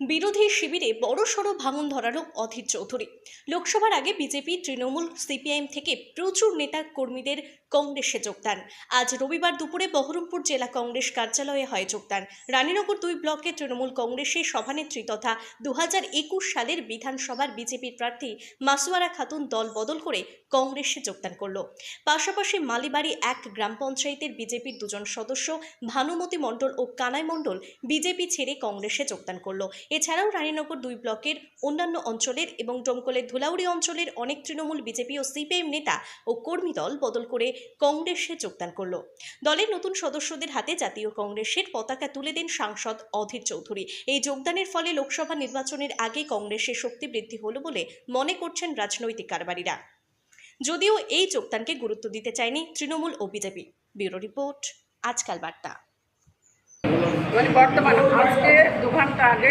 বিরোধী শিবিরে বড়সড় ভাঙন ধরালো অধীর চৌধুরী। লোকসভার আগে বিজেপি, তৃণমূল, সিপিআইএম থেকে প্রচুর নেতা কর্মীদের কংগ্রেসে যোগদান। আজ রবিবার দুপুরে বহরমপুর জেলা কংগ্রেস কার্যালয়ে হয় যোগদান। রানীনগর দুই ব্লকে তৃণমূল কংগ্রেসের সভানেত্রী তথা দু সালের বিধানসভার বিজেপির প্রার্থী মাসুয়ারা খাতুন দল বদল করে কংগ্রেসে যোগদান করল। পাশাপাশি মালিবাড়ি এক গ্রাম পঞ্চায়েতের বিজেপির দুজন সদস্য, ভানুমতি মণ্ডল ও কানাই মণ্ডল বিজেপি ছেড়ে কংগ্রেসে যোগদান করল। এছাড়াও রানীনগর দুই ব্লকের অন্যান্য অঞ্চলের এবং ডোমকলের ধুলাউড়ি অঞ্চলের অনেক তৃণমূল বিজেপি ও সিপিএম নেতা ও কর্মী দল বদল করে কংগ্রেসে যোগদান করল। দলের নতুন সদস্যদের হাতে জাতীয় কংগ্রেসের পতাকা তুলে দেন সাংসদ অধীর চৌধুরী। এই যোগদানের ফলে লোকসভা নির্বাচনের আগে কংগ্রেসের শক্তি বৃদ্ধি হল বলে মনে করছেন রাজনৈতিক কারবারিরা। যদিও এই যোগদানকে গুরুত্ব দিতে চায়নি তৃণমূল ও BJP. Bureau report, Aajkaal Barta. মানে বর্তমানে আজকে দু ঘণ্টা আগে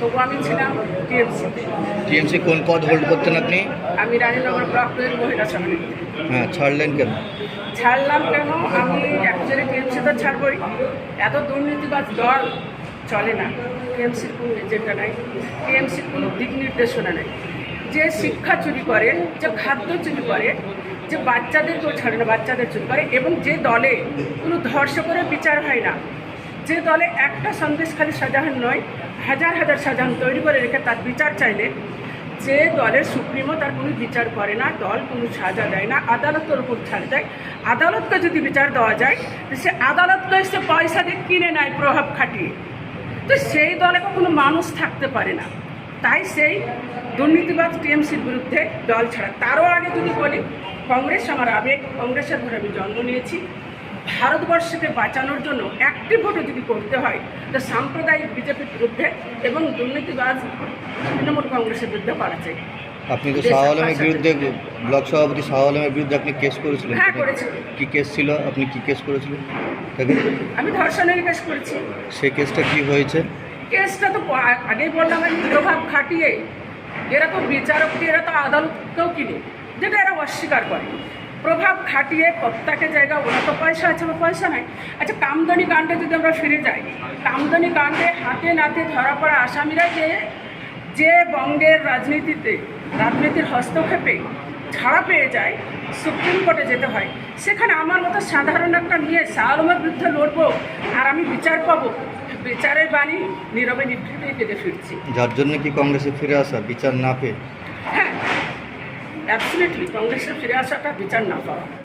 তবু আমি ছিলাম টিএমসিতে টিএমসি কোন পদ হোল্ড করতেন আপনি? আমি রানীনগর ব্লক মহিলা সমিতি। হ্যাঁ ছাড়লেন কেন? ছাড়লাম কেন? আমি অ্যাকচুয়ালি টিএমসি তো ছাড়বই। এত দুর্নীতিবাজ দল চলে না। টিএমসির কোনো এজেন্ডা নাই। টিএমসির কোনো দিক নির্দেশনা নেই। যে শিক্ষা চুরি করে যে খাদ্য চুরি করে যে বাচ্চাদেরকেও ছাড়ে না বাচ্চাদের চুরি করে এবং যে দলে কোনো ধর্ষকের বিচার হয় না যে দলে একটা সন্দেশ খালি শাহজাহান নয়, হাজার হাজার শাহজাহান তৈরি করে রেখে তার বিচার চাইলে, যে দলের সুপ্রিমো তার কোনো বিচার করে না, দল কোনো সাজা দেয় না, আদালতের উপর ছাড় দেয়। আদালতকে যদি বিচার দেওয়া যায়, তো সে আদালতকে সে পয়সা দিয়ে কিনে নেয় প্রভাব খাটিয়ে। তো সেই দলে কোনো মানুষ থাকতে পারে না। তাই সেই দুর্নীতিবাজ টিএমসির বিরুদ্ধে দল ছাড়া। তারও আগে যদি বলি, কংগ্রেস, আমার আবেগ, কংগ্রেসের ঘরে আমি জন্ম নিয়েছি। ভারতবর্ষকে বাঁচানোর জন্য একটি ভোটও যদি করতে হয় তো সাম্প্রদায়িক বিজেপির বিরুদ্ধে এবং দুর্নীতিবাজ তৃণমূল কংগ্রেসের বিরুদ্ধে করা চাই আপনি তো শাহ আলমের বিরুদ্ধে ব্লক সভাপতি শাহ আলমের বিরুদ্ধে আপনি কেস করেছিলেন হ্যাঁ, করেছি। কি কেস ছিল? আপনি কি কেস করেছিলেন? আমি ধর্ষণের কেস করেছি। সেই কেসটা কি হয়েছে? কেসটা তো আগেই বললাম আমি প্রভাব খাটিয়ে। এরা তো বিচারককে এরা তো আদালতকেও কিনে। যেটা এরা অস্বীকার করে। প্রভাব খাটিয়ে প্রত্যেকের জায়গা ওরা তো পয়সা আছে বা পয়সা নাই। আচ্ছা কামদনি কাণ্ডে যদি আমরা ফিরে যাই, কামদনি কাণ্ডে হাতে নাতে ধরা পড়া আসামিরা যে যে বঙ্গের রাজনীতিতে, রাজনীতির হস্তক্ষেপে ছাড়া পেয়ে যায়, সুপ্রিম কোর্টে যেতে হয়, সেখানে আমার মতো সাধারণ একটা নিয়ে শাহ আলমের বিরুদ্ধে লড়বো আর আমি বিচার পাবো। বিচারের বাণী নীরবে নিভৃতে কেঁদে ফিরছি। যার জন্য কি কংগ্রেসে ফিরে আসা, বিচার না পেয়ে? অ্যাবসলিউটলি কংগ্রেসের ফিরে আসাটা বিচার না পাওয়া